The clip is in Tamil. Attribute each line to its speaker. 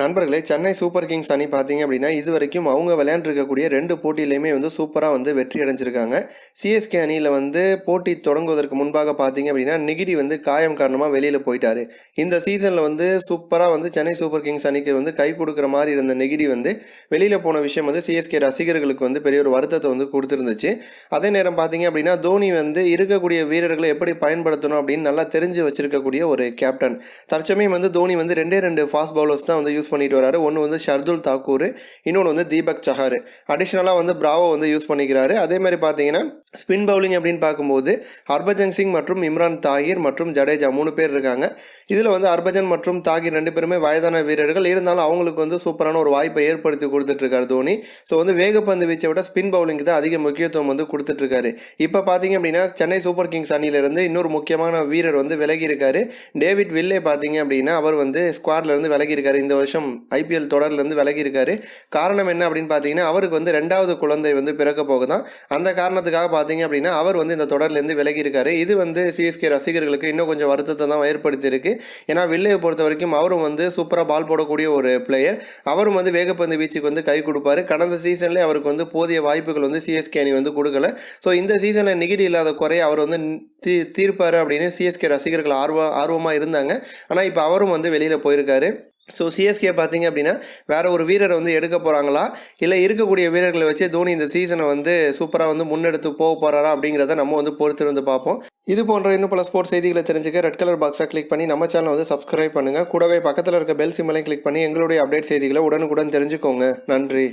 Speaker 1: நண்பர்களே சென்னை சூப்பர் கிங்ஸ் அணி பார்த்தீங்க அப்படின்னா இது வரைக்கும் அவங்க விளையாண்டுருக்கக்கூடிய ரெண்டு போட்டியிலையுமே வந்து சூப்பராக வந்து வெற்றி அடைஞ்சிருக்காங்க. சிஎஸ்கே அணியில் வந்து போட்டி தொடங்குவதற்கு முன்பாக பார்த்தீங்க அப்படின்னா நிகிடி வந்து காயம் காரணமாக வெளியில் போயிட்டாரு. இந்த சீசனில் வந்து சூப்பராக வந்து சென்னை சூப்பர் கிங்ஸ் அணிக்கு வந்து கை கொடுக்குற மாதிரி இருந்த நெகிடி வந்து வெளியில் போன விஷயம் வந்து சிஎஸ்கே ரசிகர்களுக்கு வந்து பெரிய ஒரு வருத்தத்தை வந்து கொடுத்துருந்துச்சு. அதே நேரம் பார்த்தீங்க அப்படின்னா தோனி வந்து இருக்கக்கூடிய வீரர்களை எப்படி பயன்படுத்தணும் அப்படின்னு நல்லா தெரிஞ்சு வச்சிருக்கக்கூடிய ஒரு கேப்டன். தற்சமயம் வந்து தோனி வந்து ரெண்டே ரெண்டு ஃபாஸ்ட் பவுலர்ஸ் தான் வந்து யூஸ் பண்ணிட்டு வராரு. ஒன்று வந்து ஷர்துல் தாக்கூர் இன்னொன்று வந்து தீபக் சஹார். அடிஷ்னலாக வந்து பிராவோ வந்து யூஸ் பண்ணிக்கிறாரு. அதே மாதிரி பார்த்தீங்கன்னா ஸ்பின் பவுலிங் அப்படின்னு பார்க்கும்போது ஹர்பஜன் சிங் மற்றும் இம்ரான் தாகிர் மற்றும் ஜடேஜா மூணு பேர் இருக்காங்க. இதில் வந்து ஹர்பஜன் மற்றும் தாகிர் ரெண்டு பேருமே வயதான வீரர்கள். இருந்தாலும் அவங்களுக்கு வந்து சூப்பரான ஒரு வாய்ப்பை ஏற்படுத்தி கொடுத்துட்ருக்காரு தோனி. ஸோ வந்து வேகப்பந்து வீச்சை விட ஸ்பின் பவுலிங்க்கு தான் அதிக முக்கியத்துவம் வந்து கொடுத்துட்ருக்காரு இப்போ பார்த்தீங்க அப்படின்னா சென்னை சூப்பர் கிங்ஸ் அணியிலிருந்து இன்னொரு முக்கியமான வீரர் வந்து விலகி இருக்காரு. டேவிட் வில்லே பார்த்தீங்க அப்படின்னா அவர் வந்து ஸ்குவாட்லேருந்து விலகி இருக்காரு. இந்த வருஷம் ஐபிஎல் தொடர்லேருந்து விலகி இருக்காரு காரணம் என்ன அப்படின்னு பார்த்தீங்கன்னா அவருக்கு வந்து ரெண்டாவது குழந்தை வந்து பிறக்க போகுதான். அந்த காரணத்துக்காக பார்த்தீங்க அப்படின்னா அவர் வந்து இந்த தொடர்லேருந்து விலகி இருக்காரு இது வந்து சிஎஸ்கே ரசிகர்களுக்கு இன்னும் கொஞ்சம் வருத்தத்தை தான் ஏற்படுத்தியிருக்கு. ஏன்னா வில்லையை பொறுத்த வரைக்கும் அவரும் வந்து சூப்பராக பால் போடக்கூடிய ஒரு பிளேயர் அவரும் வந்து வேகப்பந்து வீச்சுக்கு வந்து கை கொடுப்பாரு. கடந்த சீசன்லேயே அவருக்கு வந்து போதிய வாய்ப்புகள் வந்து சிஎஸ்கே அணி வந்து கொடுக்கல. ஸோ இந்த சீசனில் நிகிடி இல்லாத குறை அவர் வந்து தீ தீர்ப்பார் அப்படின்னு சிஎஸ்கே ரசிகர்கள் ஆர்வம் ஆர்வமாக இருந்தாங்க. ஆனால் இப்போ அவரும் வந்து வெளியில் போயிருக்காரு. ஸோ சிஎஸ்கே பார்த்தீங்க அப்படின்னா வேறு ஒரு வீரரை வந்து எடுக்க போகிறாங்களா இல்லை இருக்கக்கூடிய வீரர்களை வச்சு தோனி இந்த சீசனை வந்து சூப்பராக வந்து முன்னெடுத்து போக போகிறாரா அப்படிங்கிறத நம்ம வந்து பொறுத்திருந்து பார்ப்போம். இது போன்ற இன்னும் பல ஸ்போர்ட்ஸ் செய்திகளை தெரிஞ்சுக்க ரெட் கலர் பாக்ஸை கிளிக் பண்ணி நம்ம சேனலை வந்து சப்ஸ்கிரைப் பண்ணுங்கள் கூடவே பக்கத்தில் இருக்க பெல் சிம்மலையும் கிளிக் பண்ணி எங்களுடைய அப்டேட் செய்திகளை உடனுக்குடன் தெரிஞ்சுக்கோங்க. நன்றி.